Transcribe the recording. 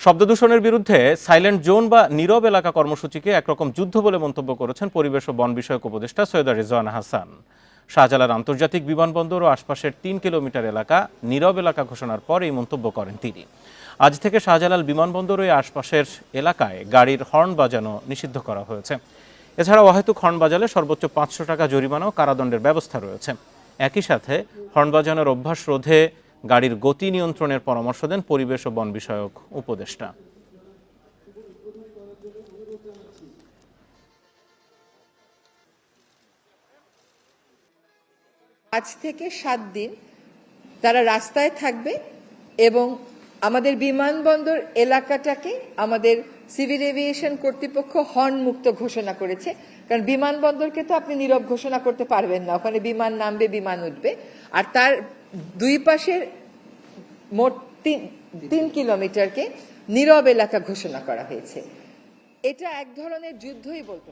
শব্দ দূষণের বিরুদ্ধে সাইলেন্ট জোন বা নীরব এলাকা কর্মসূচিকে একরকম যুদ্ধ বলে মন্তব্য করেছেন পরিবেশ ও বন বিষয়ক উপদেষ্টা সৈয়দা রিজওয়ানা হাসান। শাহজালাল আন্তর্জাতিক বিমানবন্দর ও আশপাশের তিন কিলোমিটার এলাকা নীরব এলাকা ঘোষণার পর এই মন্তব্য করেন তিনি। আজ থেকে শাহজালাল বিমানবন্দর ও আশপাশের এলাকায় গাড়ির হর্ন বাজানো নিষিদ্ধ করা হয়েছে। এছাড়া অহেতুক হর্ন বাজালে সর্বোচ্চ পাঁচশো টাকা জরিমানা ও কারাদণ্ডের ব্যবস্থা রয়েছে। একই সাথে হর্ন বাজানোর অভ্যাস রোধে গাড়ির গতি নিয়ন্ত্রণের পরামর্শ দেন পরিবেশ ও বন বিষয়ক উপদেষ্টা। আজ থেকে সাত দিন তারা রাস্তায় থাকবে এবং আমাদের বিমানবন্দর এলাকাটাকে আমাদের সিভিল এভিয়েশন কর্তৃপক্ষ হর্ন মুক্ত ঘোষণা করেছে। কারণ বিমানবন্দরকে তো আপনি নীরব ঘোষণা করতে পারবেন না। ওখানে বিমান নামবে, বিমান উঠবে। আর তার দুই পাশের মোট তিন তিন কিলোমিটারকে নীরব এলাকা ঘোষণা করা হয়েছে এটা এক ধরনের যুদ্ধই বলতে।